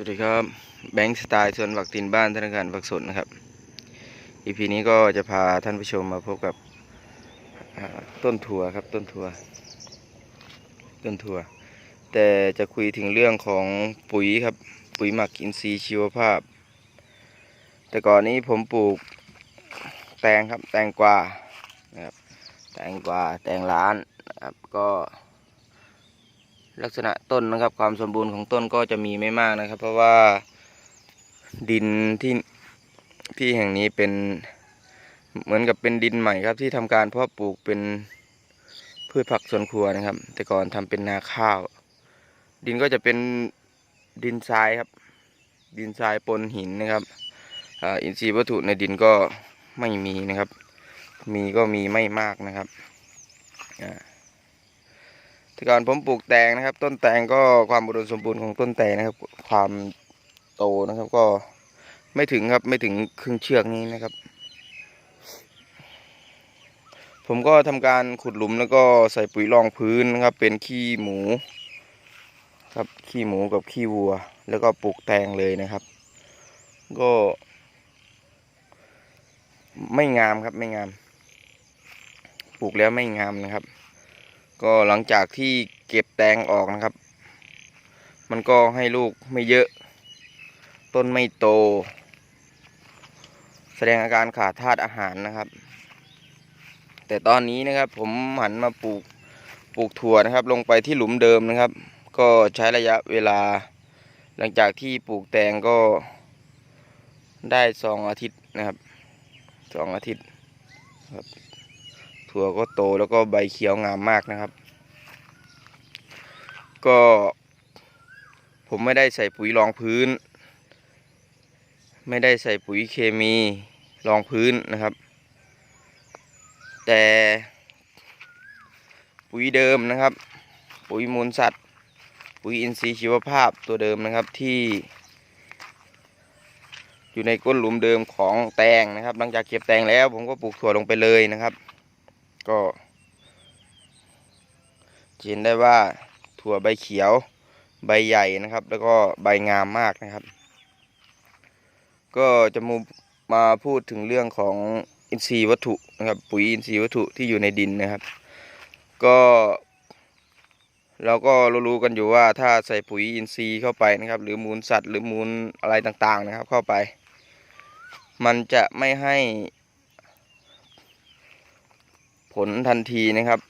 สวัสดีครับแบงค์สไตล์ส่วนวักตินบ้านธนาคารวักสนนะครับอีพีนี้ก็จะพาท่านผู้ชมมาพบกับต้นถั่วครับต้นถั่วต้นถั่ว แต่จะคุยถึงเรื่องของปุ๋ยครับปุ๋ยหมักอินทรีย์ชีวภาพ แต่ก่อนนี้ผมปลูกแตงครับแตงกวานะครับแตงกวาแตงล้านนะครับก็ ลักษณะต้นนะครับ ความสมบูรณ์ของต้นก็จะมีไม่มากนะครับ เพราะว่าดินที่ที่แห่งนี้เป็นเหมือนกับเป็นดินใหม่ครับ ที่ทำการเพาะปลูกเป็นพืชผักสวนครัวนะครับ แต่ก่อนทำเป็นนาข้าว ดินก็จะเป็นดินทรายครับ ดินทรายปนหินนะครับอาอินทรีย์วัตถุในดินก็ไม่มีนะครับ มีก็มีไม่มากนะครับอ่า แต่ก่อนผมปลูกแตงนะครับ ต้นแตงก็ความอุดมสมบูรณ์ของต้นแตงนะครับ ความโตนะครับ ก็ไม่ถึงครับไม่ถึงครึ่งเชือกนี้นะครับ ผมก็ทำการขุดหลุมแล้วก็ใส่ปุ๋ยรองพื้นนะครับ เป็นขี้หมู ครับขี้หมูกับขี้วัว แล้วก็ปลูกแตงเลยนะครับ ก็ ไม่งามครับไม่งาม ปลูกแล้วไม่งามนะครับ ก็หลังจากที่เก็บแตงออกนะครับ มันก็ให้ลูกไม่เยอะ ต้นไม่โต แสดงอาการขาดธาตุอาหารนะครับ แต่ตอนนี้นะครับผมหันมาปลูกปลูกถั่วนะครับ ลงไปที่หลุมเดิมนะครับ ก็ใช้ระยะเวลา หลังจากที่ปลูกแตงก็ได้สองอาทิตย์นะครับสองอาทิตย์ครับ ถั่วก็โตแล้วก็ใบเขียวงามมากนะครับ ก็ ผมไม่ได้ใส่ปุ๋ยรองพื้น ไม่ได้ใส่ปุ๋ยเคมีรองพื้นนะครับ แต่ปุ๋ยเดิมนะครับ ปุ๋ยมูลสัตว์ ปุ๋ยอินทรีย์ชีวภาพตัวเดิมนะครับที่อยู่ในก้นหลุมเดิมของแตงนะครับ หลังจากเก็บแตงแล้วผมก็ปลูกถั่วลงไปเลยนะครับ ก็จะเห็นได้ว่าถั่วใบเขียวใบใหญ่นะครับ แล้วก็ใบงามมากนะครับ ก็จะมามาพูดถึงเรื่องของอินทรีย์วัตถุนะครับ ปุ๋ยอินทรีย์วัตถุที่อยู่ในดินนะครับ ก็เราก็รู้กันอยู่ว่าถ้าใส่ปุ๋ยอินทรีย์เข้าไปนะครับ หรือมูลสัตว์ หรือมูลอะไรต่างๆนะครับ เข้าไป มันจะไม่ให้ ผลทันทีนะครับ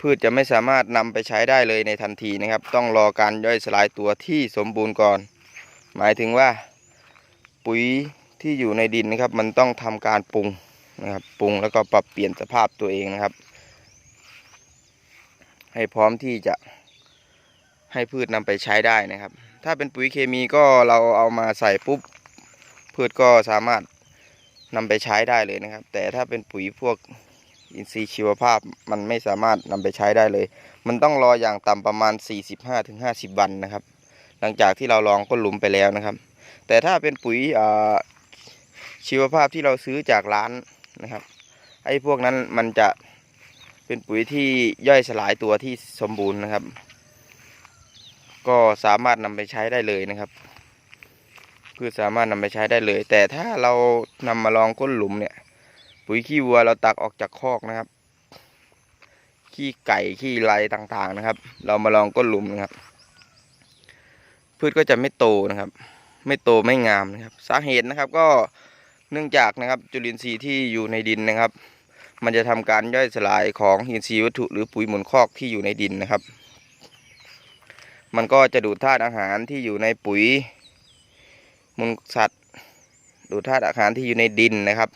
พืชจะไม่สามารถนำไปใช้ได้เลยในทันทีนะครับ ต้องรอการย่อยสลายตัวที่สมบูรณ์ก่อน หมายถึงว่าปุ๋ยที่อยู่ในดินนะครับ มันต้องทำการปรุงนะครับปรุงแล้วก็ปรับเปลี่ยนสภาพตัวเองนะครับ ให้พร้อมที่จะให้พืชนำไปใช้ได้นะครับ ถ้าเป็นปุ๋ยเคมีก็เราเอามาใส่ปุ๊บพืชก็สามารถ นำไปใช้ได้เลยนะครับ แต่ถ้าเป็นปุ๋ยพวกอินทรีย์ชีวภาพมันไม่สามารถนำไปใช้ได้เลย มันต้องรออย่างต่ำประมาณ 45-50 วันนะครับ หลังจากที่เราลองก้นหลุมไปแล้วนะครับ แต่ถ้าเป็นปุ๋ยอ่าชีวภาพที่เราซื้อจากร้านนะครับไอ้พวกนั้นมันจะเป็นปุ๋ยที่ย่อยสลายตัวที่สมบูรณ์นะครับ ก็สามารถนำไปใช้ได้เลยนะครับ พืชสามารถนำไปใช้ได้เลย แต่ถ้าเรานำมาลองก้นหลุมเนี่ย ปุ๋ยขี้วัวเราตักออกจากคอกนะครับ ขี้ไก่ขี้ไรต่างๆนะครับ เรามาลองก้นหลุมนะครับ พืชก็จะไม่โตนะครับ ไม่โตไม่งามนะครับ สาเหตุนะครับก็เนื่องจากนะครับจุลินทรีย์ที่อยู่ในดินนะครับ มันจะทำการย่อยสลายของอินทรีย์วัตถุหรือปุ๋ยหมุนคอกที่อยู่ในดินนะครับ มันก็จะดูดธาตุอาหารที่อยู่ในปุ๋ย มูลสัตว์ดูดธาตุอาหารที่อยู่ในดินนะครับ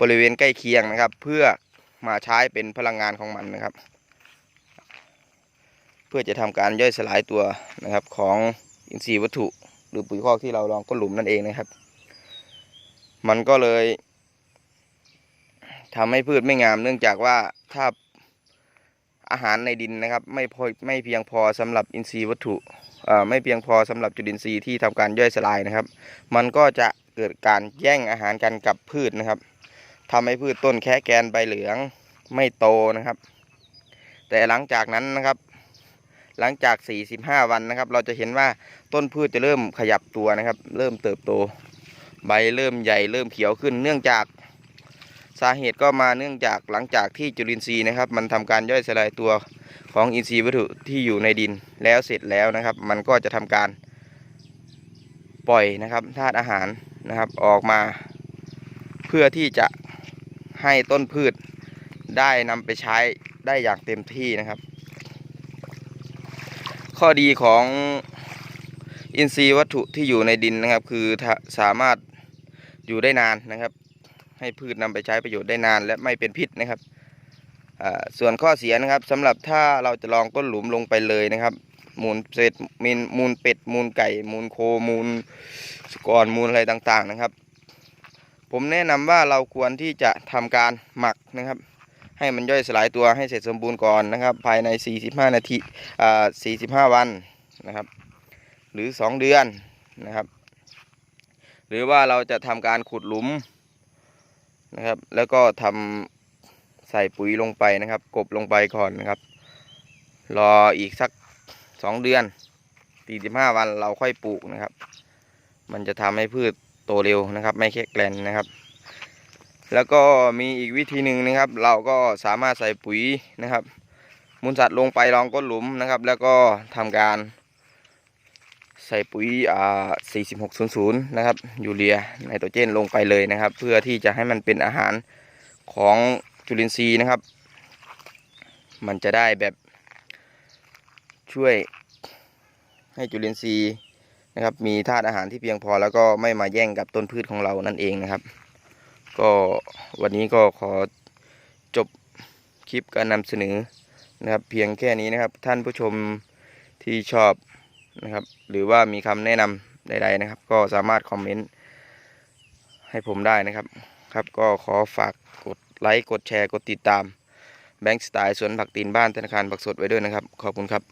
บริเวณใกล้เคียงนะครับ เพื่อมาใช้เป็นพลังงานของมันนะครับ เพื่อจะทำการย่อยสลายตัวนะครับของอินทรีย์วัตถุ หรือปุ๋ยคอกที่เราลองก้นหลุมนั่นเองนะครับ มันก็เลยทำให้พืชไม่งาม เนื่องจากว่าถ้าอาหารในดินนะครับ ไม่พอไม่เพียงพอสำหรับอินทรีย์วัตถุ ไม่เพียงพอสำหรับจุลินทรีย์ที่ทำการย่อยสลายนะครับ มันก็จะเกิดการแย่งอาหารกันกับพืชนะครับทำให้พืชต้นแค่แกนใบเหลืองไม่โตนะครับ แต่หลังจากนั้นนะครับ หลังจาก 45 วันนะครับ เราจะเห็นว่าต้นพืชจะเริ่มขยับตัวนะครับ เริ่มเติบโต ใบเริ่มใหญ่เริ่มเขียวขึ้น เนื่องจาก สาเหตุก็มาเนื่องจากหลังจากที่จุลินทรีย์นะครับ มันทำการย่อยสลายตัวของอินทรีย์วัตถุที่อยู่ในดินแล้วเสร็จแล้วนะครับ มันก็จะทำการปล่อยนะครับธาตุอาหารนะครับออกมา เพื่อที่จะให้ต้นพืชได้นำไปใช้ได้อย่างเต็มที่นะครับ ข้อดีของอินทรีย์วัตถุที่อยู่ในดินนะครับ คือสามารถอยู่ได้นานนะครับ ให้พืชนำไปใช้ประโยชน์ได้นาน และไม่เป็นพิษนะครับส่วนข้อเสียนะครับสำหรับถ้าเราจะลองก้นหลุมลงไปเลยนะครับ มูลเป็ดมีนมูลเป็ด มูลไก่ มูลโคมูลสุกรมูลอะไรต่างๆนะครับ ผมแนะนำว่าเราควรที่จะทำการหมักนะครับ ให้มันย่อยสลายตัวให้เสร็จสมบูรณ์ก่อนนะครับ ภายใน 45 นาทีอ่า45 วันนะครับ หรือ 2 เดือนนะครับ หรือว่าเราจะทำการขุดหลุม นะครับ แล้วก็ทำใส่ปุ๋ยลงไปนะครับ กบลงไปก่อนนะครับ รออีกสัก2เดือน45วันเราค่อยปลูกนะครับ มันจะทำให้พืชโตเร็วนะครับ ไม่แค่แกลนนะครับ แล้วก็มีอีกวิธีหนึ่งนะครับ เราก็สามารถใส่ปุ๋ยนะครับ มูลสัตว์ลงไปรองก้นหลุมนะครับ แล้วก็ทำการ ใส่ปุ๋ยอ่า4600 นะครับ ยูเรียไนโตรเจนลงไปเลยนะครับ เพื่อที่จะให้มันเป็นอาหารของจุลินทรีย์นะครับ มันจะได้แบบช่วยให้จุลินทรีย์นะครับ มีธาตุอาหารที่เพียงพอแล้วก็ไม่มาแย่งกับต้นพืชของเรานั่นเองนะครับ ก็วันนี้ก็ขอจบคลิปการนำเสนอนะครับ เพียงแค่นี้นะครับ ท่านผู้ชมที่ชอบ นะครับ หรือว่ามีคำแนะนำใด ๆนะครับ ก็สามารถคอมเมนต์ให้ผมได้นะครับ ครับก็ขอฝากกดไลค์กดแชร์กดติดตามแบงค์สไตล์สวนผักตีนบ้านธนาคารผักสดไว้ด้วยนะครับ ขอบคุณครับ